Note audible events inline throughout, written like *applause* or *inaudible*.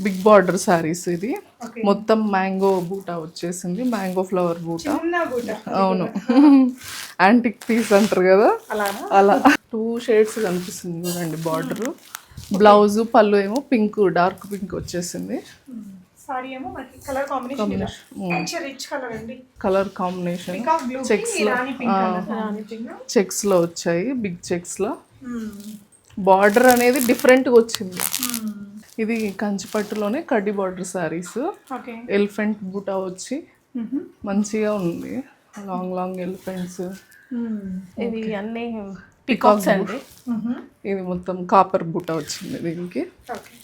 Big border saris ఇది. మొత్తం mango బూటా వచ్చేసింది. మ్యాంగో ఫ్లవర్ బూటా. అవును. *laughs* యాంటిక్ పీస్ అంటారు కదా? అలా. టూ షేడ్స్ కనిపిస్తుంది చూడండి బార్డర్. బ్లౌజ్ పళ్ళు ఏమో పింక్ డార్క్ పింక్ వచ్చేసింది. సారీ ఏమో మనకి కలర్ కాంబినేషన్ పింక్ చెక్స్లో. వచ్చాయి. బిగ్ చెక్స్లో. బార్డర్ అనేది డిఫరెంట్గా వచ్చింది. ఇది కంచిపట్టులోనే కడ్డీ బార్డర్ శారీస్. ఎలిఫెంట్ బుటా వచ్చి మంచిగా ఉంది. Long long elephants. ఇవి అన్ని పికాక్స్ అండి. ఇది మొత్తం కాపర్ బుట్ట వచ్చింది దీనికి.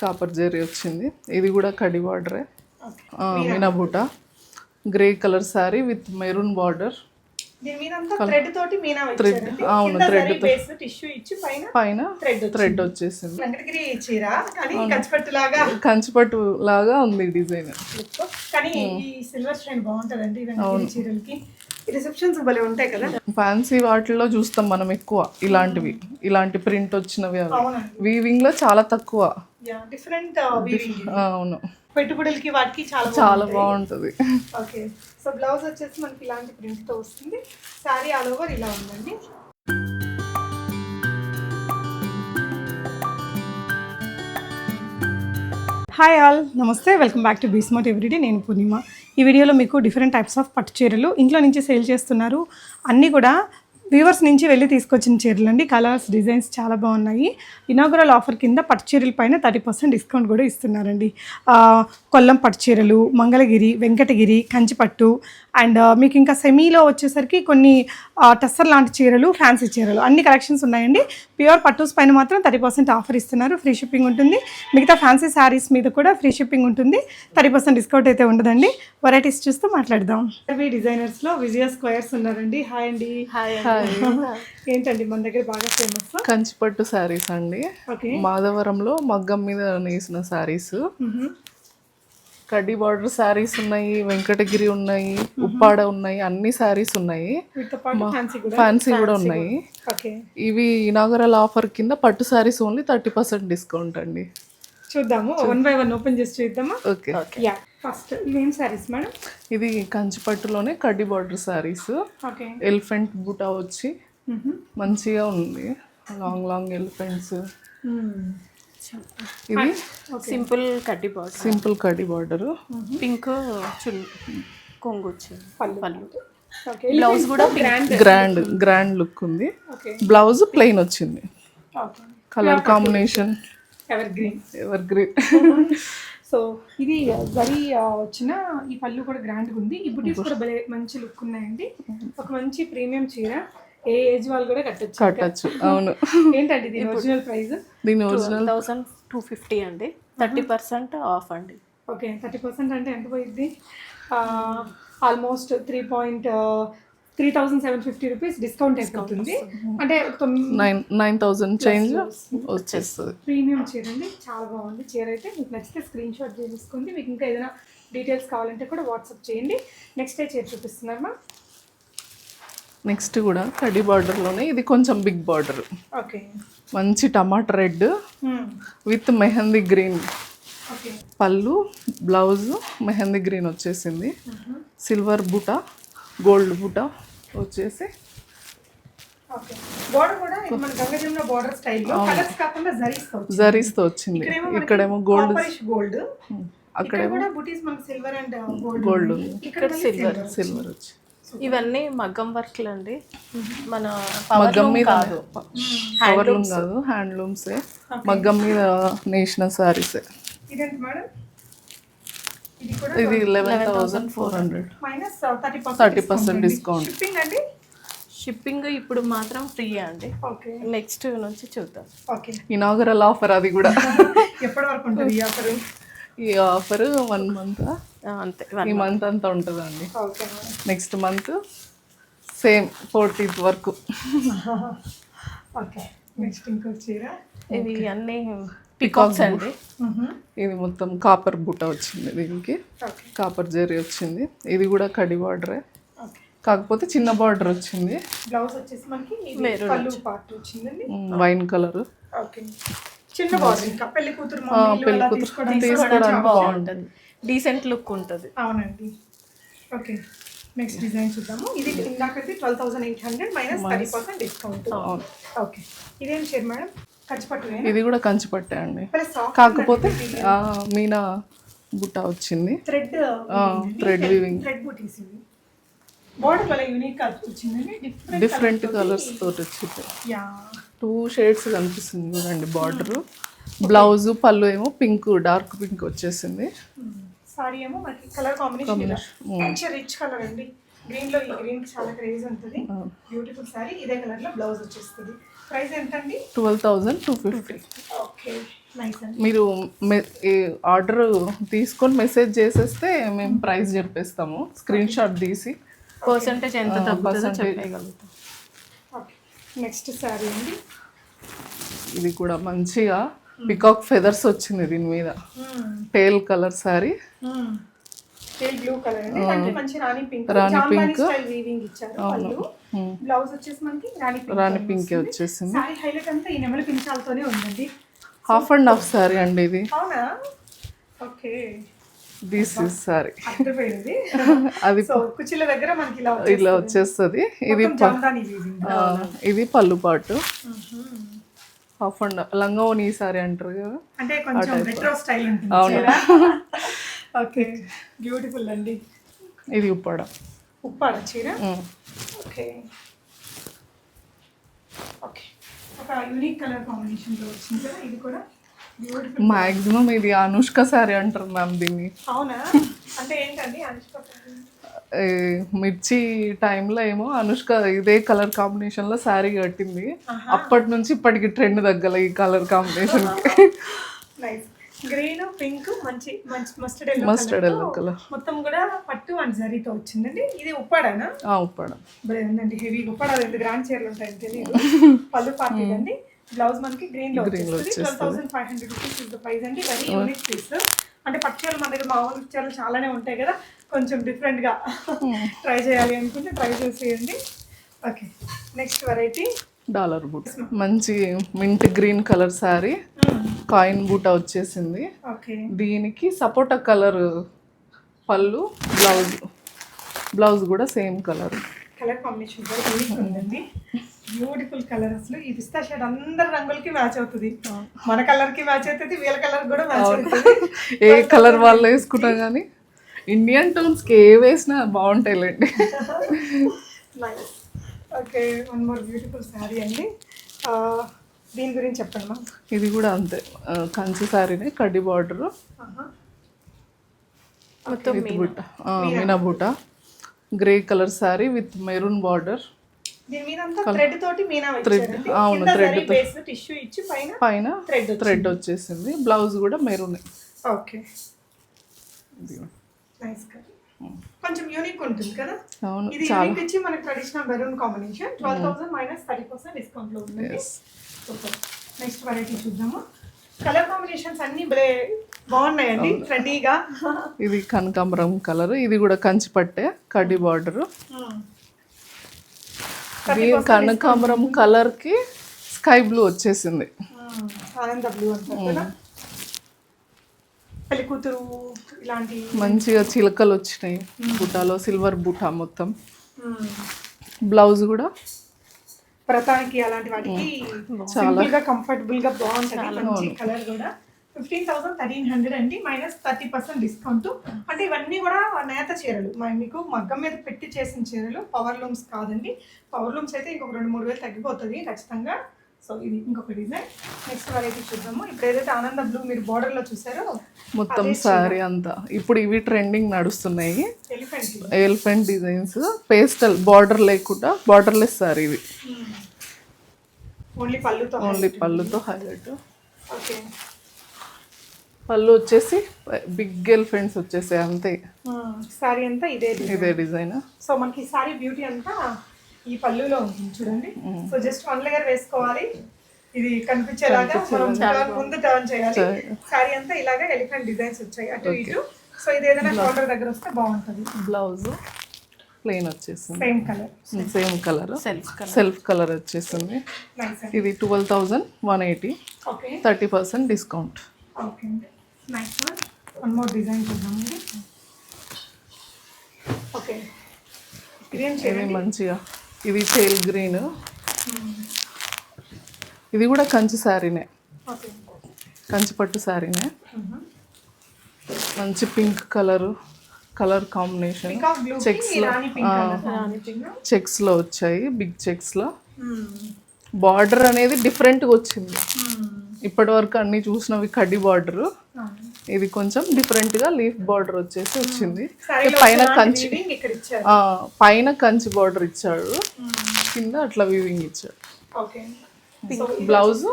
కాపర్ జెరీ వచ్చింది. ఇది కూడా కడి బార్డరే. మీనా బుట్ట grey colour sari with maroon border. Thread అవును, టిష్యూ ఇచ్చి పైన థ్రెడ్ థ్రెడ్ వచ్చేసింది. వెంకటగిరి చీర కానీ కంచిపట్టు లాగా కంచిపట్టు లాగా ఉంది డిజైన్. కానీ ఈ సిల్వర్ స్టైన్ బాగుంటదండి ఈ వెంకటగిరి చీరలకి. రిసెప్షన్స్ భలే ఉంటాయి కదా. ఫ్యాన్సీ వాటిల్లో చూస్తాం మనం ఎక్కువ ఇలాంటివి. ఇలాంటి ప్రింట్ వచ్చినవి వీవింగ్లో చాలా తక్కువ. డిఫరెంట్ ఆ, అవును. పెట్టుబడులకి వాటికి చాలా చాలా బాగుంటది. ఓకే సో బ్లౌజ్ వచ్చేసి మనకి ఇలాంటి ప్రింట్తో వస్తుంది. శారీ ఆల్ ఓవర్ ఇలా ఉందండి. హాయ్ ఆల్ నమస్తే. Welcome back to BSmart everyday నేను పూర్ణిమ. ఈ వీడియోలో మీకు డిఫరెంట్ టైప్స్ ఆఫ్ పట్టు చీరలు ఇంట్లో నుంచి సేల్ చేస్తున్నారు. అన్నీ కూడా వ్యూవర్స్ నుంచి వెళ్ళి తీసుకొచ్చిన చీరలు అండి. కలర్స్ డిజైన్స్ చాలా బాగున్నాయి. ఇనాగురల్ ఆఫర్ కింద పట్టు చీరల పైన థర్టీ పర్సెంట్ డిస్కౌంట్ కూడా ఇస్తున్నారండి. కొల్లం పట్టు చీరలు మంగళగిరి వెంకటగిరి కంచిపట్టు అండ్ మీకు ఇంకా సెమీలో వచ్చేసరికి కొన్ని టస్సర్ లాంటి చీరలు ఫ్యాన్సీ చీరలు అన్ని కలెక్షన్స్ ఉన్నాయండి. ప్యూర్ పట్టూస్ పైన మాత్రం థర్టీ పర్సెంట్ ఆఫర్ ఇస్తున్నారు. ఫ్రీ షిప్పింగ్ ఉంటుంది. మిగతా ఫ్యాన్సీ శారీస్ మీద కూడా ఫ్రీ షిప్పింగ్ ఉంటుంది. థర్టీ పర్సెంట్ డిస్కౌంట్ అయితే ఉండదండి. వెరైటీస్ చూస్తూ మాట్లాడదాం. డిజైనర్స్లో విజయ స్క్వేర్స్ ఉన్నారండి. హాయ్ అండి. హాయ్ *laughs* ఏంటండి మన దగ్గర బాగా ఫేమస్ కంచిపట్టు శారీస్ అండి. ఓకే మాధవరంలో మగ్గం మీద నేసిన శారీస్. కడ్డీ బార్డర్ శారీస్ ఉన్నాయి వెంకటగిరి ఉన్నాయి ఉప్పాడ ఉన్నాయి అన్ని శారీస్ ఉన్నాయి. ఫ్యాన్సీ కూడా ఉన్నాయి. ఇవి ఇనాగరల్ ఆఫర్ కింద పట్టు saris only thirty percent discount అండి. చూద్దాము. వన్ బై వన్ ఓపెన్ చేసి చూద్దామా? ఓకే. యా ఫస్ట్ ఇవేం సారీస్ మేడం? ఇది కంచిపట్టులోనే కడ్డీ బార్డర్ శారీస్. ఓకే ఎలిఫెంట్ బుటా వచ్చి మంచిగా ఉంది. లాంగ్ లాంగ్ ఎలిఫెంట్స్ ఇది సింపుల్ కడ్డీ బార్డర్. సింపుల్ కడ్డీ బార్డర్. పింక్ చున్ కొంగు వచ్చింది పళ్ళు. పళ్ళు. ఓకే బ్లౌజ్ కూడా గ్రాండ్. గ్రాండ్ గ్రాండ్ లుక్ ఉంది. ఓకే. బ్లౌజ్ ప్లెయిన్ వచ్చింది. Okay. Colour combination evergreen evergreen so ఇది జరీ ఆ, వచ్చిన ఈ పళ్ళు కూడా గ్రాండ్గా ఉంది. ఈ బుటీస్ కూడా మంచి లుక్ ఉన్నాయండి. ఒక మంచి ప్రీమియం చీర. ఏ ఏజ్ వాళ్ళు కూడా కట్టొచ్చు కట్టచ్చు అవును. ఏంటండి దీని ఒరిజినల్ ప్రైస్ దీని ఒరిజినల్ థౌసండ్ టూ ఫిఫ్టీ అండి. థర్టీ పర్సెంట్ ఆఫ్ అండి. ఓకే థర్టీ పర్సెంట్ అంటే ఎంత పోయిద్ది almost three point three thousand seven fifty rupees discount అయిపోతుంది. అంటే నైన్ నైన్ థౌజండ్ చేంజ్ వచ్చేస్తుంది. ప్రీమియం చీర అండి. చాలా బాగుంది చీర అయితే. మీకు నచ్చితే స్క్రీన్ షాట్ చేసుకోండి మీకు ఇంకా ఏదైనా డీటెయిల్స్ కావాలంటే కూడా వాట్సాప్ చేయండి. నెక్స్ట్ డే చీర చూపిస్తున్నారు మా నెక్స్ట్ కూడా కడ్డీ బార్డర్లోనే ఇది కొంచెం బిగ్ బార్డర్ ఓకే మంచి tomato red with mehndi green. పళ్ళు బ్లౌజ్ మెహందీ గ్రీన్ వచ్చేసింది. సిల్వర్ బుట గోల్డ్ బుట వచ్చేసి. కూడా జరీస్తో వచ్చింది. ఇక్కడేమో గోల్డ్ గోల్డ్ కూడా అండ్ గోల్డ్ గోల్డ్ ఇక్కడ సిల్వర్ సిల్వర్ వచ్చి ఇవన్నీ మగ్గం వర్క్లు అండి. మన మగ్గం పవర్ మీద కాదు. పవర్లూమ్ కాదు హ్యాండ్లూమ్సే మగ్గం మీద ఇదేంటి మేడం? ఇది eleven thousand four hundred minus thirty percent discount shipping అండి. షిప్పింగ్ ఇప్పుడు మాత్రం ఫ్రీ అండి. ఓకే నెక్స్ట్ నుంచి చూద్దాం. ఓకే ఇనాగరల్ ఆఫర్ అది కూడా. *laughs* ఎప్పటి వరకు ఉంటుంది ఈ ఆఫర్ ఈ ఆఫర్ వన్ మంత్ అంతే ఈ మంత్ అంతా ఉంటుందండి. నెక్స్ట్ మంత్ సేమ్ ఫోర్టీన్త్ వరకు. *laughs* ఓకే నెక్స్ట్ ఇంకో చీర. ఇవి అన్ని పికాక్స్ అండి. ఇది మొత్తం కాపర్ బుట్ట వచ్చింది దీనికి. కాపర్ జెరీ వచ్చింది. ఇది కూడా కడి బార్డరే కాకపోతే చిన్న బార్డర్ వచ్చింది. బ్లౌజ్ వచ్చేసి మనకి ఇది పళ్ళు పార్ట్ వచ్చిందండి. Wine colour okay. చిన్న బార్డర్ ఇంకా పెళ్ళి కూతురు పెళ్ళి కూతురు తీసుకోవడానికి బాగుంటుంది. డీసెంట్ లుక్ ఉంటుంది. అవునండి. ఓకే. నెక్స్ట్ డిజైన్ చూద్దాము. ఇది ఇందాకటి twelve thousand eight hundred minus thirty percent discount okay. ఇదేం షేర్ మేడం? ఖర్చుపట్టు ఇది కూడా కంచి పట్టే అండి కాకపోతే మీనా బుట్ట వచ్చింది. థ్రెడ్ థ్రెడ్ వీవింగ్ థ్రెడ్ బూటీస్ బార్డర్ వల్ల యూనిక్ వచ్చిందండి. డిఫరెంట్ డిఫరెంట్ కలర్స్ తోటి. వచ్చింది. యా టూ షేడ్స్ కనిపిస్తుంది చూడండి బార్డర్. బ్లౌజ్ పళ్ళు ఏమో పింక్ డార్క్ పింక్ వచ్చేసింది. సారీ ఏమో మనకి కలర్ కాంబినేషన్ రిచ్ కలర్ అండి. గ్రీన్లో ఈ గ్రీన్ చాలా క్రేజ్ ఉంటుంది. బ్యూటిఫుల్ సారీ. ఇదే కలర్లో బ్లౌజ్ వచ్చేస్తుంది. ప్రైస్ ఎంత అండి twelve thousand two fifty. Okay. మీరు ఆర్డర్ తీసుకొని మెసేజ్ చేసేస్తే మేము ప్రైస్ చెప్పేస్తాము. స్క్రీన్ షాట్ తీసి. పర్సంటేజ్ ఎంత ఓకే నెక్స్ట్ సారీ అండి. ఇది కూడా మంచిగా పికాక్ ఫెదర్స్ వచ్చింది దీని మీద. Tail colour tail blue colour మంచి రాణి పింక్ రాణి వీవింగ్ ఇచ్చారు వాళ్ళు. బ్లౌజ్ వచ్చేసి మనకి రాణి పింక్ రాణి పింకే వచ్చేసింది. సారీ హైలైట్ అంతా ఈ నెమలి పించాలతోనే ఉందండి. హాఫ్ అండ్ హాఫ్ సారీ అండి ఇది. అవునా? ఓకే దిస్ ఇస్ సారీ అర్థమైంది అది సో కుర్చీల దగ్గర మనకి ఇలా ఇలా వచ్చేస్తుంది. ఇది ఇది పళ్ళు పాటు. హాఫ్ అండ్ లంగా ఈ సారీ అంటారు కదా. అంటే కొంచెం రెట్రో స్టైల్ అవును. ఓకే బ్యూటిఫుల్ *laughs* అండి. ఇది ఉప్పాడ. ఉప్పాడ చీర. ఓకే ఓకే ఒక యూనిక్ కలర్ కాంబినేషన్లో వచ్చింది కదా ఇది కూడా? మాక్సిమం ఇది అనుష్క సారీ అంటారు మ్యామ్ దీన్ని. అవునా? అంటే ఏంటండి అనుష్క ఏ, మిర్చి టైంలో ఏమో అనుష్క ఇదే కలర్ కాంబినేషన్లో శారీ కట్టింది అప్పటి నుంచి ఇప్పటికి ట్రెండ్ తగ్గల ఈ కలర్ కాంబినేషన్ గ్రీన్ పింక్ మంచి మంచి mustard yellow mustard yellow colour మొత్తం కూడా పట్టు అండ్ జరీతో వచ్చిందండి. ఇది ఉప్పాడనా? ఉప్పాడ. ఉందండి హెవీ. ఉప్పాడ రెండు గ్రాండ్ చీరలు ఉంటాయని తెలియదు *laughs* పళ్ళు పార్టీ అండి. బ్లౌజ్ మనకి గ్రీన్లో వచ్చేస్తుంది. Twelve thousand five hundred rupees is the price అండి. వెరీ యూనిక్ పీస్ అంటే పట్టు చీరలు మన దగ్గర మామూలు చీరలు చాలానే ఉంటాయి కదా. కొంచెం different గా ట్రై చేయాలి అనుకుంటే ట్రై చేసేయండి. ఓకే నెక్స్ట్ వెరైటీ డాలర్ బూట్ మంచి mint green colour sari coin బూట వచ్చేసింది. ఓకే దీనికి సపోటా కలర్ పళ్ళు బ్లౌజ్ బ్లౌజ్ కూడా సేమ్ కలర్ కలర్ కాంబినేషన్ ఉందండి. బ్యూటిఫుల్ కలర్ అసలు. ఈ పిస్తా షేడ్ అందరి రంగులకి మ్యాచ్ అవుతుంది. మన కలర్కి మ్యాచ్ అవుతుంది వీళ్ళ కలర్ కూడా మ్యాచ్ అవుతుంది. ఏ కలర్ వాళ్ళు వేసుకున్నా కానీ ఇండియన్ టోన్స్కి ఏ వేసినా బాగుంటాయిలేండి. Okay one more beautiful sari అండి. ఆ, దీని గురించి చెప్పండి మా. ఇది కూడా అంతే. కంచి శారీనే కడ్డీ బార్డర్. మొత్తం మీనా? బుట్ట. Grey colour sari with maroon border. Thread అవును, టిష్యూ ఇచ్చి పైన పైన థ్రెడ్ థ్రెడ్ వచ్చేసింది. బ్లౌజ్ కూడా మెరూన్ ఓకే. నైస్ కొంచెం యూనిక్ ఉంటుంది కదా? అవును ఇది యూనిక్ ఇచ్చి మనకి traditional maroon combination twelve thousand minus thirty percent డిస్కౌంట్లో ఉంది. నెక్స్ట్ వెరైటీ చూద్దాము? కలర్ కాంబినేషన్స్ అన్ని భలే బాగున్నాయండి. ట్రెండీగా ఇది కనకాంబరం కలర్ ఇది కూడా కంచి పట్టే కడ్డీ బార్డర్ కనకాంబరం కలర్కి స్కై బ్లూ వచ్చేసింది. ఆనంద బ్లూ అంటారు కదా. పెళ్ళి కూతురు ఇలాంటి మంచిగా చిలకలు వచ్చినాయి. బుటాలో సిల్వర్ బుటా మొత్తం. బ్లౌజ్ కూడా. వ్రతానికి అలాంటి వాటికి గా కంఫర్టబుల్గా బాగుంటుంది. కలర్ కూడా. ఫిఫ్టీన్ థౌసండ్ థర్టీన్ హండ్రెడ్ అండి మైనస్ థర్టీ పర్సెంట్ డిస్కౌంట్ అంటే ఇవన్నీ కూడా నేత చీరలు. మీకు మగ్గం మీద పెట్టి చేసిన చీరలు పవర్ లూమ్స్ కాదండి. పవర్ లూమ్స్ అయితే ఇంకొక రెండు మూడు వేలు తగ్గిపోతుంది ఖచ్చితంగా. సో ఇది ఇంకొక డిజైన్ నెక్స్ట్ వెరైటీ చూద్దాము. ఇప్పుడు ఏదైతే ఆనంద బ్లూ మీరు border లో చూసారో మొత్తం శారీ అంతా. ఇప్పుడు ఇవి ట్రెండింగ్ నడుస్తున్నాయి. Elephant elephant designs pastel border లేకుండా బార్డర్లెస్ సారీ ఇవి. ఓన్లీ పళ్ళుతో ఓన్లీ పళ్ళుతో హైలైట్ ఓకే పళ్ళు వచ్చేసి బిగ్ ఎలిఫెంట్స్ వచ్చేసాయి అంతే. సారీ అంతా ఇదే. ఇదే డిజైన్ సో మనకి సారీ బ్యూటీ అంతా ఈ పళ్ళులో ఉంటుంది చూడండి. సో జస్ట్ వన్ లేయర్ వేసుకోవాలి. ఇది కనిపించేలాగా మనం ముందు టర్న్ చేయాలి. సారీ అంతా ఇలాగా ఎలిఫెంట్ డిజైన్స్ వచ్చాయి అటు ఇటు. సో ఇది ఏదైనా షోల్డర్ దగ్గర వస్తే బాగుంటుంది. బ్లౌజ్ ప్లెయిన్ వచ్చేసింది. Same colour same colour self colour self colour వచ్చేసింది. ఇది twelve thousand one eighty okay thirty percent discount okay nice one one more design చూద్దామండి ఓకే గ్రీన్ ఇది మంచిగా ఇది చేల్ గ్రీన్. ఇది కూడా కంచి శారీనే ఓకే కంచి పట్టు శారీనే మంచి pink colour colour combination. Peacock blue చెక్స్లో. రాణి పింక్ రాణి పింక్ చెక్స్లో వచ్చాయి బిగ్ చెక్స్లో. బార్డర్ అనేది డిఫరెంట్గా వచ్చింది ఇప్పటి వరకు అన్ని చూసినవి కడ్డీ బార్డర్. ఇది కొంచెం డిఫరెంట్గా లీఫ్ బార్డర్ వచ్చేసి వచ్చింది. పైన కంచి పైన కంచి బార్డర్ ఇచ్చాడు. కింద అట్లా వీవింగ్ ఇచ్చాడు. ఓకే. Blouse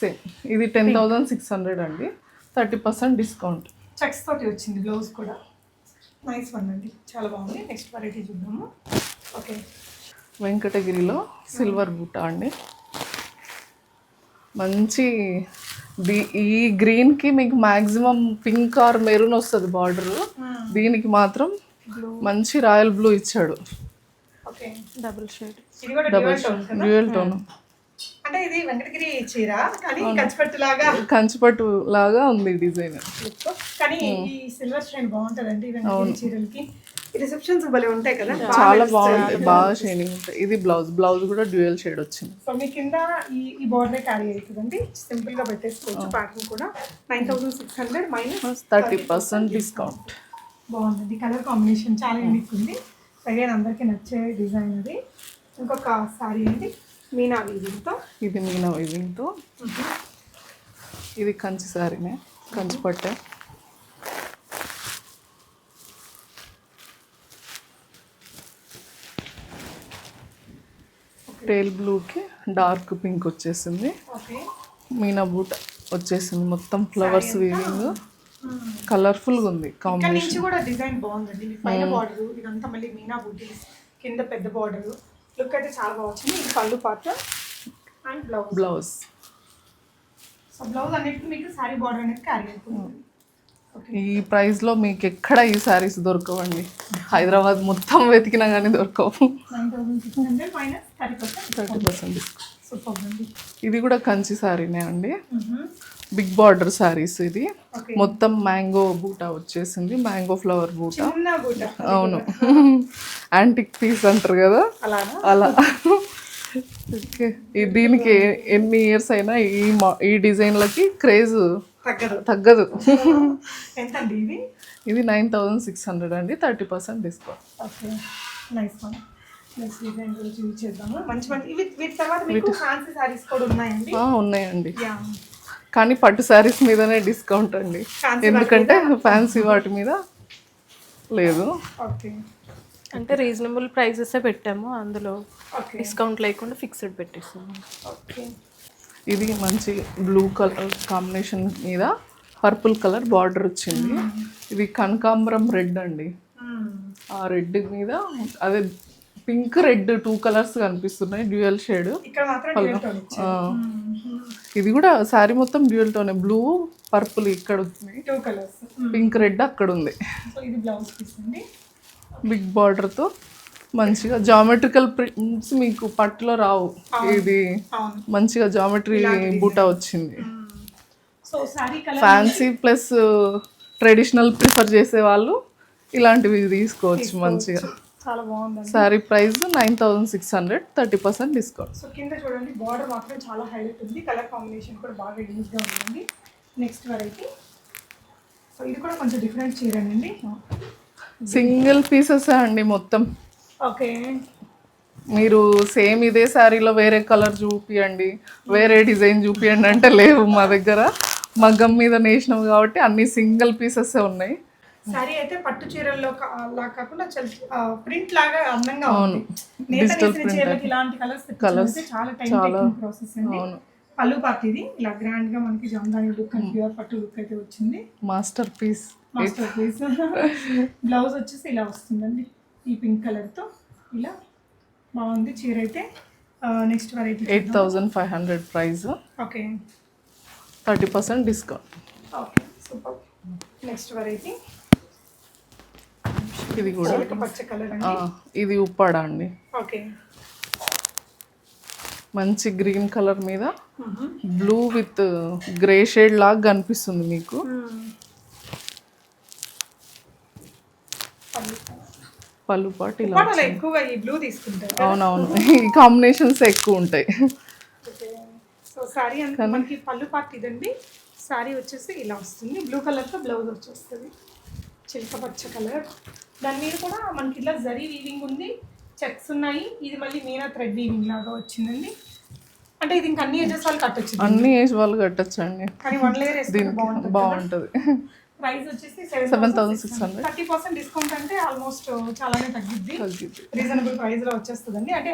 same. ఇది టెన్ థౌజండ్ సిక్స్ హండ్రెడ్ అండి. Thirty percent discount. చెక్స్ తోటి వచ్చింది బ్లౌజ్ కూడా. నైస్ వన్ అండి. చాలా బాగుంది. నెక్స్ట్ వెరైటీ చూద్దాము. ఓకే వెంకటగిరిలో సిల్వర్ బూటా అండి. మంచి ఈ గ్రీన్కి మీకు మ్యాక్సిమం పింక్ ఆర్ మెరూన్ వస్తుంది బార్డర్. దీనికి మాత్రం మంచి రాయల్ బ్లూ ఇచ్చాడు. ఓకే. Double shade. డబుల్ కదా? Dual tone. అంటే ఇది వెంకటగిరి చీర కానీ కంచిపట్టు లాగా కంచిపట్టు లాగా ఉంది డిజైన్. కానీ ఈ సిల్వర్ బాగుంటదండి వెంకటగిరి చీరలకి. రిసెప్షన్స్ భలే ఉంటాయి కదా? చాలా బాగుంటాయి. బాగా షైనింగ్ ఉంటాయి. ఇది బ్లౌజ్ బ్లౌజ్ కూడా డ్యూయల్ షేడ్ వచ్చింది. సో మీ కింద ఈ ఈ బార్డర్ క్యారీ అవుతుందండి. సింపుల్గా పెట్టేసుకోవచ్చు ప్యాకింగ్ కూడా. Nine thousand six hundred minus thirty percent discount బాగుంది కలర్ కాంబినేషన్ చాలా యూనిక్ ఉంది. అగైన్ అందరికీ నచ్చే డిజైన్ అది. ఇంకొక సారీ అండి. మీనా వీవింగ్తో ఇది మీనా వీవింగ్తో ఇది కంచి శారీనే కంచి పట్టే. టేల్ బ్లూకి డార్క్ పింక్ వచ్చేసింది. మీనా బూట వచ్చేసింది. మొత్తం ఫ్లవర్స్ వీవింగ్ కలర్ఫుల్గా ఉంది కాంబినేషన్ కూడా డిజైన్ బాగుందండి. ఇది పైన బార్డర్ ఇదంతా మళ్ళీ మీనా బూటీస్ కింద పెద్ద బార్డర్ లుక్ అయితే చాలా బాగుంది ఇది పళ్ళు part and blouse blouse so blouse అన్నిటికీ మీకు సారీ బార్డర్ అనేది క్యారీ అయిపోతుంది ఓకే ఈ ప్రైస్లో మీకు ఎక్కడ ఈ శారీస్ దొరకవండి? హైదరాబాద్ మొత్తం వెతికినా కానీ దొరకవు. థర్టీ పర్సెంట్ ఇది కూడా కంచి శారీనే అండి. బిగ్ బార్డర్ శారీస్ ఇది. మొత్తం మ్యాంగో బూటా వచ్చేసింది. మ్యాంగో ఫ్లవర్ బూటా. అవును. *laughs* యాంటిక్ పీస్ అంటారు కదా? అలా. దీనికి ఎన్ని ఇయర్స్ అయినా ఈ మా- ఈ డిజైన్లకి క్రేజ్ తగ్గదు. తగ్గదు. ఎంత ఇది ఇది నైన్ థౌజండ్ సిక్స్ హండ్రెడ్ అండి thirty percent discount. Okay. Nice one next design గురించి యూజ్ చేద్దాము. మంచి మంచి ఇవి వీటి తర్వాత మీకు ఫ్యాన్సీ సారీస్ కూడా ఉన్నాయండి? ఉన్నాయండి. కానీ పట్టు శారీస్ మీదనే డిస్కౌంట్ అండి. ఎందుకంటే ఫ్యాన్సీ వాటి మీద లేదు. ఓకే. అంటే రీజనబుల్ ప్రైసెస్ పెట్టాము. అందులో డిస్కౌంట్ లేకుండా ఫిక్స్డ్ ఓకే ఇది మంచి బ్లూ కలర్ కాంబినేషన్ మీద పర్పుల్ కలర్ బార్డర్ వచ్చింది. ఇది కనకాంబరం రెడ్ అండి. ఆ రెడ్ మీద అదే పింక్ రెడ్ టూ కలర్స్ కనిపిస్తున్నాయి డ్యూయల్ షేడ్ ఇచ్చారు. ఇది కూడా శారీ మొత్తం డ్యూయల్ టోనే బ్లూ పర్పుల్ ఇక్కడ ఉంది పింక్ రెడ్ అక్కడ ఉంది. బిగ్ బార్డర్తో మంచిగా జామెట్రికల్ ప్రింట్స్ మీకు పట్టులో రావు. ఇది మంచిగా జామెట్రీ బూటా వచ్చింది. Sari fancy plus traditional prefer చేసే వాళ్ళు ఇలాంటివి తీసుకోవచ్చు మంచిగా. చాలా sari price nine thousand six hundred thirty percent discount so కింద చూడండి బార్డర్ మాత్రం చాలా హైలైట్ ఉంది. కలర్ కాంబినేషన్ కూడా బాగా యూజ్గా ఉందండి. నెక్స్ట్ వెరైటీ సో ఇది కూడా కొంచెం డిఫరెంట్ చీరనండి సింగిల్ పీసెస్ అండి మొత్తం? ఓకే. మీరు సేమ్ ఇదే శారీలో వేరే కలర్ చూపియండి వేరే డిజైన్ చూపియండి అంటే లేవు మా దగ్గర. మగ్గం మీద నేసినాం కాబట్టి అన్ని సింగిల్ పీసెస్ ఉన్నాయి. సారీ అయితే పట్టు చీరల్లో లా కాకుండా ప్రింట్ లాగా అందంగా నేత నేసిన చీరలకి ఇలాంటి కలర్స్ చాలా టైం టేకింగ్ ప్రాసెస్ అండి. అవును. పళ్ళు పార్ట్ ఇది ఇలా గ్రాండ్గా మనకి జామ్దాని లుక్ అండ్ ప్యూర్ పట్టు లుక్ అయితే వచ్చింది. Masterpiece. Masterpiece blouse వచ్చేసి ఇలా వస్తుందండి. ఈ పింక్ కలర్తో ఇలా బాగుంది చీర అయితే. Next variety eight thousand five hundred price okay thirty percent discount okay super next variety ఇది కూడా పచ్చ కలర్ ఇది ఉప్పాడ అండి? ఓకే మంచి గ్రీన్ కలర్ మీద బ్లూ విత్ గ్రే షేడ్ లాగా కనిపిస్తుంది మీకు. పళ్ళు పాటు ఇలా అలా ఎక్కువగా ఈ బ్లూ తీసుకుంటారు అవునవును. ఈ కాంబినేషన్స్ ఎక్కువ ఉంటాయి. సో సారీ అంతా మనకి పళ్ళు పార్ట్ ఇదండి. సారీ వచ్చేసి ఇలా వస్తుంది. బ్లూ కలర్తో బ్లౌజ్ వచ్చేస్తుంది. చిలక పచ్చ కలర్ దాని మీద కూడా మనకి ఇలా జరీ వీవింగ్ ఉంది. చెక్స్ ఉన్నాయి. ఇది మళ్ళీ మీనా థ్రెడ్ వీవింగ్ లాగా వచ్చిందండి. అంటే ఇది ఇంకా అన్ని ఏజెస్ వాళ్ళు కట్టొచ్చు. అన్ని ఏజ్ వాళ్ళు కట్టచ్చండి. కానీ వన్ లేయర్ వేసుకుంటే బాగుంటుంది బాగుంటుంది. ప్రైస్ వచ్చేసి seven thousand six hundred thirty percent discount అంటే ఆల్మోస్ట్ చాలానే తగ్గిద్ది. రీజనబుల్ ప్రైస్లో వచ్చేస్తుందండి. అంటే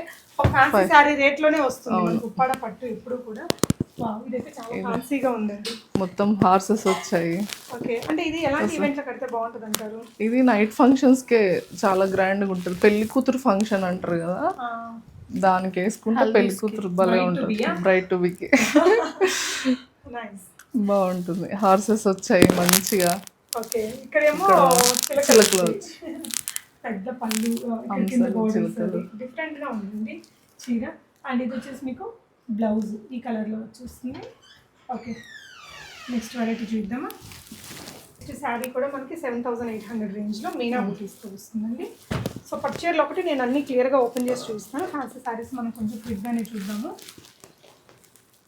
ఫ్యాన్సీ శారీ రేట్లోనే వస్తుంది ఉప్పాడ పట్టు ఎప్పుడు కూడా. ఇదైతే చాలా ఫ్యాన్సీగా ఉందండి. మొత్తం హార్సెస్ వచ్చాయి. ఓకే అంటే ఇది ఎలాంటి ఈవెంట్లో కడితే బాగుంటుంది అంటారు ఇది నైట్ ఫంక్షన్స్ కే చాలా గ్రాండ్గా ఉంటుంది. పెళ్ళి కూతురు ఫంక్షన్ అంటారు కదా. దానికి వేసుకుంటే పెళ్ళి కూతురు భలే ఉంటుంది. బ్రైట్ టు బికి నైస్ బాగుంటుంది. హార్సెస్ వచ్చాయి మంచిగా. ఓకే ఇక్కడేమో చిలకలు. పెద్ద పళ్ళు డిఫరెంట్గా ఉందండి చీర. అండ్ ఇది వచ్చేసి మీకు బ్లౌజ్ ఈ కలర్లో వచ్చేస్తుంది. ఓకే నెక్స్ట్ వెరైటీ చూద్దామా. నెక్స్ట్ శారీ కూడా మనకి సెవెన్ థౌసండ్ ఎయిట్ హండ్రెడ్ రేంజ్లో మీనా బుటీస్తో వస్తుందండి. సో పట్టు చీరలు ఒకటి నేను అన్ని క్లియర్గా ఓపెన్ చేసి చూస్తాను. ఫ్యాన్సీ శారీస్ మనం కొంచెం క్విక్గానే చూద్దాము.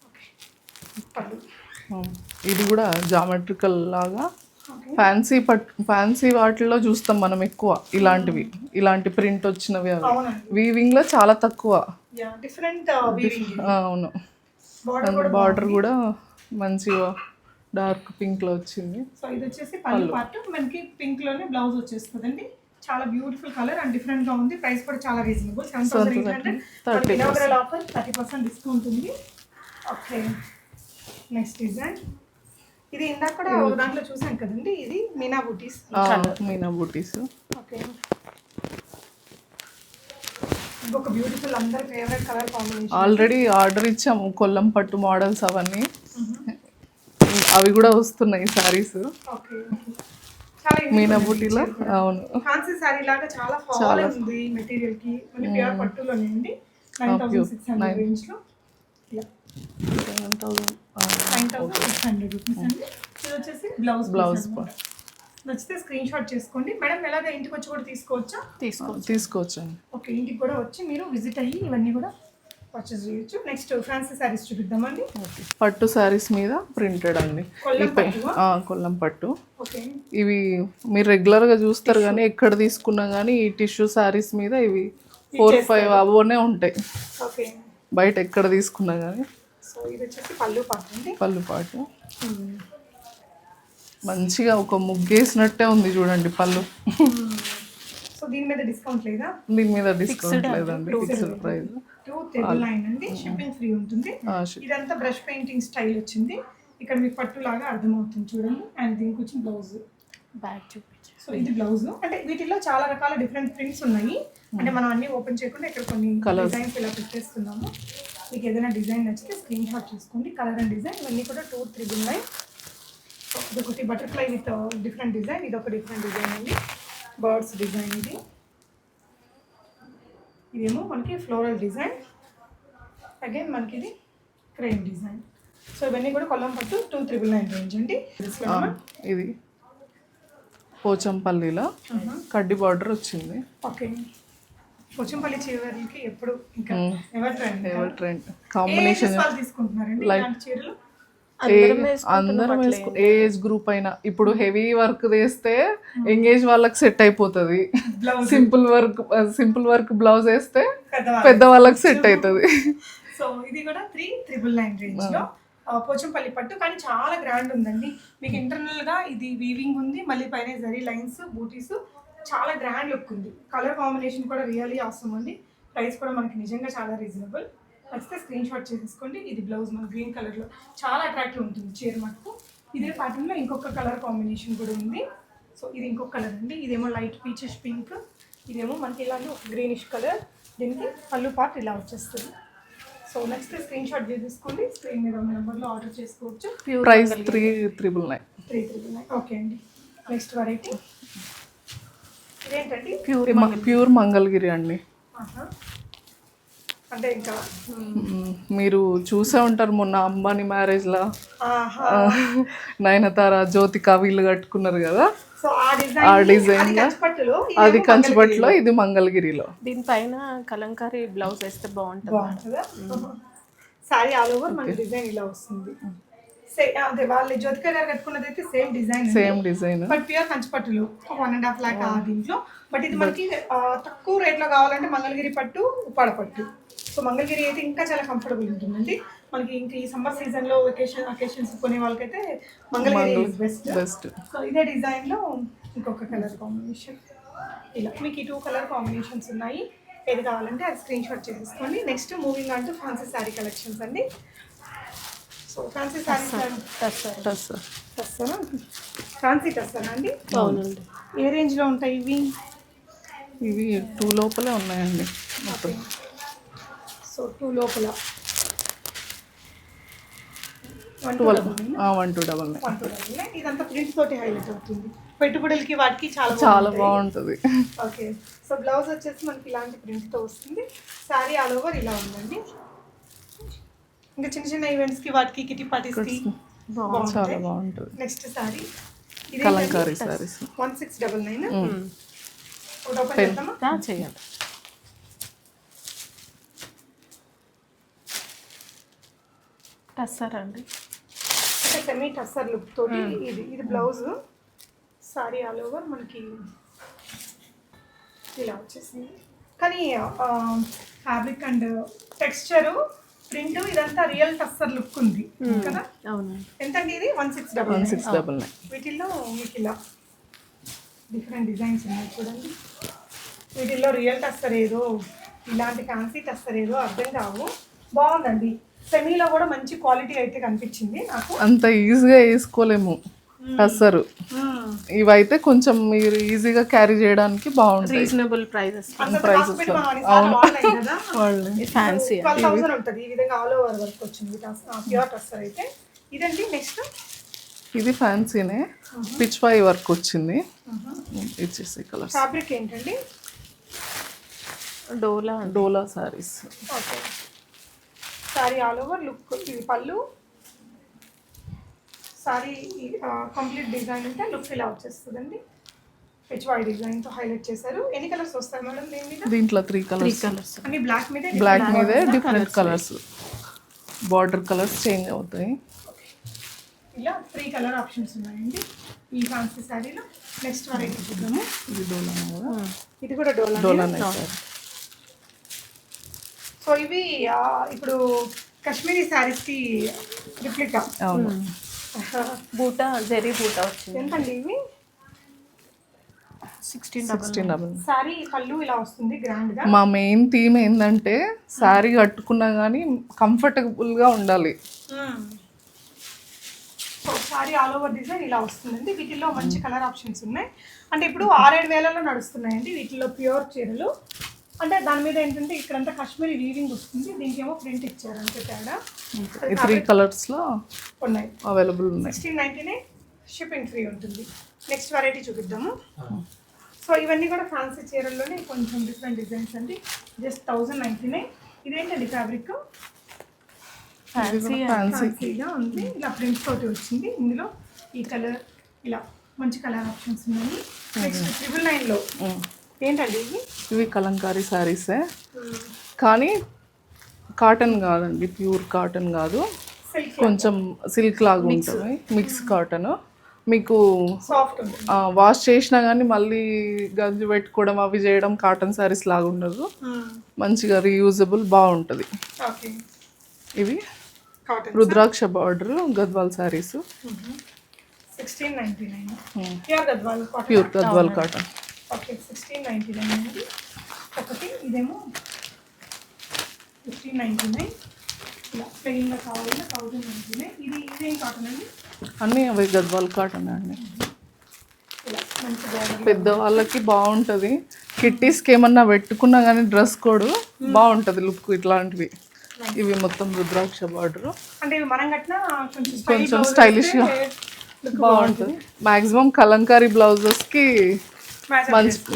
ఓకే పళ్ళు ఇది కూడా జామెట్రికల్ లాగా ఫ్యాన్సీ పట్ ఫ్యాన్సీ వాటిల్లో చూస్తాం మనం ఎక్కువ ఇలాంటివి. ఇలాంటి ప్రింట్ వచ్చినవి అవి. అవునండి. వీవింగ్లో చాలా తక్కువ. ఆ, అవును. బార్డర్ కూడా బార్డర్ కూడా మంచిగా డార్క్ పింక్లో వచ్చింది. సో ఇది వచ్చేసి పళ్ళు పార్ట్ మనకి పింక్లోనే బ్లౌజ్ వచ్చేస్తుందండి. చాలా బ్యూటిఫుల్ కలర్ అండ్ డిఫరెంట్గా ఉంది. ప్రైస్ కూడా చాలా reasonable seven thousand eight hundred offer thirty percent discount ఉంది. Okay next design. ఇది ఇందాక కూడా దాంట్లో చూసాం కదండి ఇది meena booties meena booties. Okay. ఇంకొక బ్యూటిఫుల్ అందరి favourite colour combination already order ఇచ్చాము కొల్లం పట్టు మోడల్స్ అవన్నీ. అవి కూడా వస్తున్నాయి సారీస్ ఓకే. చాలా మీనా బూటీలో? అవును. ఫ్యాన్సీ శారీ లాగా చాలా ఫాల్ ఉంది మెటీరియల్కి. మళ్ళీ ప్యూర్ పట్టులోనే ఉంది. నైన్ థౌసండ్ సిక్స్ హండ్రెడ్ రేంజ్లో. Thousand nine thousand six hundred rupees అండి. ఇది వచ్చేసి బ్లౌజ్ బ్లౌజ్ నచ్చితే స్క్రీన్ షాట్ చేసుకోండి. మేడం ఎలాగ ఇంటికి వచ్చి కూడా తీసుకోవచ్చా? తీసుకో తీసుకోవచ్చండి. ఓకే ఇంటికి కూడా వచ్చి మీరు విజిట్ అయ్యి ఇవన్నీ కూడా పర్చేస్ చేయొచ్చు. నెక్స్ట్ ఫ్యాన్సీ శారీస్ చూపిద్దామండి. పట్టు శారీస్ మీద ప్రింటెడ్ అండి. కొల్లం పట్టు ఓకే. ఇవి మీరు రెగ్యులర్గా చూస్తారు కానీ ఎక్కడ తీసుకున్నా కానీ ఈ టిష్యూ శారీస్ మీద ఇవి ఫోర్ ఫైవ్ అవోనే ఉంటాయి. ఓకే. బయట ఎక్కడ తీసుకున్నా కానీ. సో ఇది వచ్చేసి పళ్ళు పాట అండి. పళ్ళు పాటు. మంచిగా ఒక ముగ్గేసినట్టే ఉంది చూడండి పళ్ళు. సో దీని మీద డిస్కౌంట్ లేదా? దీని మీద డిస్కౌంట్ లేదండి fixed price two table line అండి షిప్పింగ్ ఫ్రీ ఉంటుంది. ఇదంతా బ్రష్ పెయింటింగ్ స్టైల్ వచ్చింది. ఇక్కడ మీకు పట్టు లాగా అర్థమవుతుంది చూడండి. అండ్ దీనికి వచ్చిన బ్లౌజ్ బ్యాగ్ చూపించు. సో ఇది బ్లౌజ్. అంటే వీటిలో చాలా రకాల డిఫరెంట్ ప్రింట్స్ ఉన్నాయి. అంటే మనం అన్ని ఓపెన్ చేయకుండా ఇక్కడ కొన్ని డిజైన్స్ ఇలా పెట్టేస్తున్నాము. మీకు ఏదైనా డిజైన్ నచ్చితే స్క్రీన్ షాట్ చేసుకోండి కలర్ అండ్ డిజైన్ ఇవన్నీ కూడా టూ త్రిబుల్ నైన్ సో ఇదొకటి బటర్ఫ్లై విత్ డిఫరెంట్ డిజైన్ ఇది ఒక డిఫరెంట్ డిజైన్ అండి. బర్డ్స్ డిజైన్ ఇది. ఇదేమో మనకి ఫ్లోరల్ డిజైన్ అగైన్ మనకి ఇది క్రెయిన్ డిజైన్ సో ఇవన్నీ కూడా కొల్లం పట్టు టూ త్రిబుల్ నైన్ రేంజ్ అండి. ఇది పోచంపల్లిలో కడ్డీ బార్డర్ వచ్చింది. ఓకే. పోచంపల్లి చివరికి ఎప్పుడు ఇంకా ఎవర్ ట్రెండ్? Ever trend? ఏ కాంబినేషన్ ఇలాంటి చీరలు? అందరం వేసుకు ఏ ఏజ్ గ్రూప్ అయినా. ఇప్పుడు హెవీ వర్క్ వేస్తే ఎంగేజ్ వాళ్ళకి సెట్ అయిపోతుంది. Blouse. Simple work simple work blouse వేస్తే పెద్ద వాళ్ళకి సెట్ *laughs* అవుతుంది సో ఇది కూడా త్రీ త్రిబుల్ నైన్ రేంజ్లో పోచంపల్లి పట్టు. కానీ చాలా గ్రాండ్ ఉందండి. మీకు ఇంటర్నల్గా ఇది వీవింగ్ ఉంది మళ్ళీ పైన జరీ లైన్స్ బూటీస్ చాలా గ్రాండ్ లుక్ ఉంది. కలర్ కాంబినేషన్ కూడా రియల్లీ అవసరం అండి ప్రైస్ కూడా మనకి నిజంగా చాలా రీజనబుల్ నచ్చితే స్క్రీన్ షాట్ చేసేసుకోండి. ఇది బ్లౌజ్ మన గ్రీన్ కలర్లో చాలా అట్రాక్టివ్ ఉంటుంది చీర మటుకు ఇదే ప్యాటర్న్లో ఇంకొక కలర్ కాంబినేషన్ కూడా ఉంది. సో ఇది ఇంకొక కలర్ అండి. ఇదేమో లైట్ పీచెస్ పింక్ ఇదేమో మనకి ఇలానే గ్రీనిష్ కలర్ దీనికి పళ్ళు పార్ట్ ఇలా వచ్చేస్తుంది. సో నెక్స్ట్ స్క్రీన్ షాట్ చేసేసుకోండి స్క్రీన్ మీద ఉన్న నెంబర్లో ఆర్డర్ చేసుకోవచ్చు. Price three triple nine three three okay అండి. నెక్స్ట్ వెరైటీ ఇదేంటండి? ప్యూర్ ప్యూర్ మంగళగిరి అండి. అంటే ఇంకా. మీరు చూసే ఉంటారు మొన్న అంబానీ మ్యారేజ్లో ఆహా. నయనతార జ్యోతిక వీళ్ళు కట్టుకున్నారు కదా. సో ఆ డిజైన్ ఆ డిజైన్ అది కంచిపట్లో ఇది మంగళగిరిలో. దీనిపైన కలంకారీ బ్లౌజ్ వేస్తే బాగుంటుంది సారీ ఆల్ ఓవర్ మనకి డిజైన్ ఇలా వస్తుంది. సే అదే వాళ్ళు జ్యోతిక గారు కట్టుకున్నది అయితే same design same design but pure కంచిపట్టులు one and half lakh ఆ దీంట్లో. బట్ ఇది మనకి తక్కువ రేట్లో కావాలంటే మంగళగిరి పట్టు ఉప్పాడ పట్టు. సో మంగళగిరి అయితే ఇంకా చాలా కంఫర్టబుల్ ఉంటుందండి. మనకి ఇంకా ఈ సమ్మర్ సీజన్లో వెకేషన్ అకేషన్స్ కొనే వాళ్ళకైతే మంగళగిరి బెస్ట్ బెస్ట్ సో ఇదే డిజైన్లో ఇంకొక కలర్ కాంబినేషన్ ఇలా మీకు ఈ టూ కలర్ కాంబినేషన్స్ ఉన్నాయి. ఏది కావాలంటే అది స్క్రీన్ షాట్ చేసేసుకోండి. Next moving on to fancy sari collections అండి. సో ఫ్యాన్సీ శారీ టస్సనా ఫ్యాన్సీ టస్సనా అండి. అవునండి. ఏ రేంజ్లో ఉంటాయి ఇవి? ఇవి టూ లోపలే ఉన్నాయండి మొత్తం. సో టూ లోపల. One two double nine one two double nine. ఇదంతా ప్రింట్ తోటి హైలైట్ అవుతుంది. పెట్టుబడులకి వాటికి చాలా చాలా బాగుంటుంది. ఓకే. సో బ్లౌజ్ వచ్చేసి మనకి ఇలాంటి ప్రింట్తో వస్తుంది. శారీ ఆల్ ఓవర్ ఇలా ఉందండి. ఇంకా చిన్న చిన్న ఈవెంట్స్కి వాటికి కిటీ పార్టీస్కి చాలా బాగుంటుంది next sari. Kalamkari sarees one six double nine చేయండి టస్సర్ అండి అంటే సెమీ టస్సర్ లుక్ తోటి ఇది ఇది బ్లౌజ్ సారీ ఆల్ ఓవర్ మనకి ఇలా వచ్చేసింది. కానీ ఫ్యాబ్రిక్ అండ్ టెక్స్చరు ప్రింట్ ఇదంతా రియల్ టస్సర్ లుక్ ఉంది కదా? అవునండి. ఎంతండి ఇది? One six double one six double వీటిల్లో మీకు ఇలా డిఫరెంట్ డిజైన్స్ ఉన్నాయి చూడండి. వీటిల్లో రియల్ టస్సర్ ఏదో ఇలాంటి ఫ్యాన్సీ టస్సర్ ఏదో అర్థం కావు. బాగుందండి. సెమీలో కూడా మంచి క్వాలిటీ అయితే కనిపించింది నాకు. అంత ఈజీగా వేసుకోలేము అసలు ఇవైతే కొంచెం మీరు ఈజీగా క్యారీ చేయడానికి బాగుంటాయి. రీజనబుల్ ప్రైజెస్ కదా. వాళ్ళని ఫ్యాన్సీ ట్వెల్వ్ థౌసండ్ ఉంటుంది. ఈ విధంగా ఆల్ ఓవర్ వర్క్ వచ్చింది. ప్యూర్ టస్సర్ అయితే. ఇదండి నెక్స్ట్ ఇది ఫ్యాన్సీనే. పిచ్ పై వర్క్ వచ్చింది. ఇచ్చేసి కలర్స్ ఫ్యాబ్రిక్ ఏంటండి? Dola Dola sarees okay sari all over look ఇది పళ్ళు. సారీ కంప్లీట్ డిజైన్ అంటే లుక్ ఇలా వచ్చేస్తుందండి హెచ్వై డిజైన్తో హైలైట్ చేశారు. ఎన్ని కలర్స్ వస్తాయి మేడం దీని మీద? దీంట్లో త్రీ కలర్స్ కలర్స్ అన్ని బ్లాక్ మీదే బ్లాక్ మీదే different colours border colours change అవుతాయి. ఇలా త్రీ కలర్ ఆప్షన్స్ ఉన్నాయండి. ఈ ఫ్యాన్సీ శారీలో నెక్స్ట్ వెరైటీ చూద్దాము. ఇది డోలా కూడా ఇది కూడా డోలా డోలా సారీ. సో ఇవి ఇప్పుడు కాశ్మీరీ శారీస్కి రిప్లికా. అవును. *laughs* బూటా జెరీ బూటా వచ్చింది. ఎంతండి ఇవి? సిక్స్టీన్ సిక్స్టీన్ డబల్ శారీ పళ్ళు ఇలా వస్తుంది గ్రాండ్గా. మా మెయిన్ థీమ్ ఏంటంటే శారీ కట్టుకున్నా కానీ కంఫర్టబుల్గా ఉండాలి. So sari all over design ఇలా వస్తుందండి. వీటిల్లో మంచి కలర్ ఆప్షన్స్ ఉన్నాయి. అంటే ఇప్పుడు ఆరేడు వేలలో నడుస్తున్నాయండి వీటిల్లో ప్యూర్ చీరలు. అంటే దాని మీద ఏంటంటే ఇక్కడంతా కాశ్మీరీ వీవింగ్ వస్తుంది. దీనికి ఏమో ప్రింట్ ఇచ్చారు అంతే తేడా. ఈ త్రీ కలర్స్లో ఉన్నాయి. అవైలబుల్ ఉన్నాయి. Sixteen ninety nine shipping free ఉంటుంది. నెక్స్ట్ వెరైటీ చూపిద్దాము. సో ఇవన్నీ కూడా ఫ్యాన్సీ చీరల్లోనే కొంచెం డిఫరెంట్ డిజైన్స్ అండి. జస్ట్ థౌజండ్ నైంటీ నైన్ ఇదేంటండి ఫ్యాబ్రిక్ ఫ్యాన్సీ ఫ్యాన్సీ ఫ్యాన్సీగా ఉంది. ఇలా ప్రింట్స్ తోటి వచ్చింది. ఇందులో ఈ కలర్ ఇలా మంచి కలర్ ఆప్షన్స్ ఉన్నాయి. నెక్స్ట్ ట్రిపుల్ నైన్లో ఏంటండి ఇవి ఇవి కలంకారీ శారీసే కానీ కాటన్ కాదండి ప్యూర్ కాటన్ కాదు. కొంచెం సిల్క్ లాగా ఉంటుంది. Mix cotton. మీకు సాఫ్ట్ ఉంటుంది. వాష్ చేసినా కానీ మళ్ళీ గంజి పెట్టుకోవడం అవి చేయడం కాటన్ శారీస్ లాగా ఉండదు. మంచిగా రీయూజబుల్ బాగుంటుంది. ఓకే. ఇవి cotton rudraksha border Gadwal sarees. Pure Gadwal cotton. Okay sixteen ninety nine అండి. ఒకటి ఇదేమో ఫిఫ్టీన్ నైంటీ నైన్ ఇలా ప్లెయిన్గా కావాలన్నా థౌజండ్ నైంటీ నైన్ ఇది ఇదేం కాటన్ అండి? అన్నీ అవి గద్వాల్ కాటన్ అండి. బార్డర్ పెద్దవాళ్ళకి బాగుంటుంది. కిట్టీస్కి ఏమన్నా పెట్టుకున్నా కానీ డ్రెస్ కోడ్ బాగుంటుంది లుక్ ఇట్లాంటివి. ఇవి మొత్తం రుద్రాక్ష బార్డర్ అంటే కొంచెం స్టైలిష్గా బాగుంటుంది. మ్యాక్సిమం కలంకారీ బ్లౌజెస్కి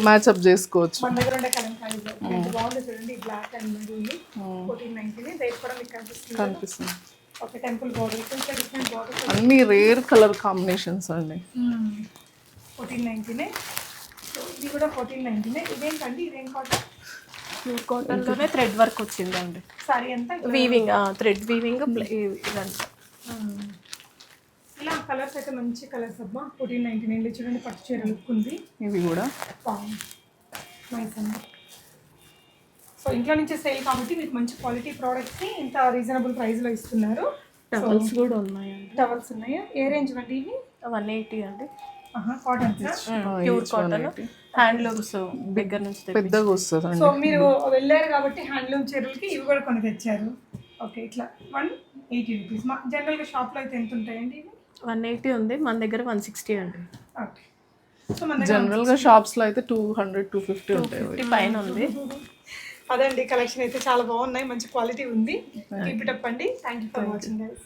మ్యాచ్అప్ చేసుకోవచ్చు. మన దగ్గర ఉండే కలంకారీ ఎంత బాగుంది చూడండి black and maroon fourteen nineteen rate కూడా మీకు కనిపిస్తుంది. కనిపిస్తుంది. ఒక టెంపుల్ ఇంకా డిఫరెంట్ బార్డర్ అన్ని రేర్ కలర్ కాంబినేషన్స్ అండి. ఫోర్టీన్ నైన్టీనే సో ఇది కూడా ఫోర్టీన్ నైన్టీనే ఇదేంటండి ఇదేం కాటన్ ప్యూర్ కాటన్లోనే థ్రెడ్ వర్క్ వచ్చిందండి. సారీ ఎంత? వీవింగ్ థ్రెడ్ వీవింగ్ ఇదంతా. ఇలా కలర్స్ అయితే మంచి కలర్స్ అబ్బా. ఫోర్టీన్ నైన్టీ నైన్ చూడండి పట్టు చీర ఉంది. ఇవి కూడా? నైస్ అండి. సో ఇంట్లో నుంచి సేల్ కాబట్టి మీకు మంచి క్వాలిటీ ప్రోడక్ట్స్ని ఇంత రీజనబుల్ ప్రైస్లో ఇస్తున్నారు. టవల్స్ కూడా ఉన్నాయండి. టవల్స్ ఉన్నాయా? ఏ రేంజ్ అండి ఇవి? వన్ ఎయిటీ అండి. కాటన్ ప్యూర్ కాటన్ హ్యాండ్లూమ్స్ దగ్గర నుంచి తెప్పి- పెద్దగా వస్తుంది సో మీరు వెళ్ళారు కాబట్టి హ్యాండ్లూమ్ చీరలకి ఇవి కూడా కొని తెచ్చారు. ఓకే ఇట్లా. వన్ ఎయిటీ రూపీస్ మా జనరల్గా షాప్లో అయితే ఎంత ఉంటాయండి ఇవి? వన్ ఎయిటీ ఉంది. మన దగ్గర వన్ సిక్స్టీ అండి. ఓకే. సో మన దగ్గర జనరల్గా షాప్స్లో అయితే టూ హండ్రెడ్ టూ ఫిఫ్టీ ఉంటాయి. పైన ఉంది. అదండి కలెక్షన్ అయితే చాలా బాగున్నాయి. మంచి క్వాలిటీ ఉంది. కీప్ ఇట్ అప్ అండి. Thank you for watching guys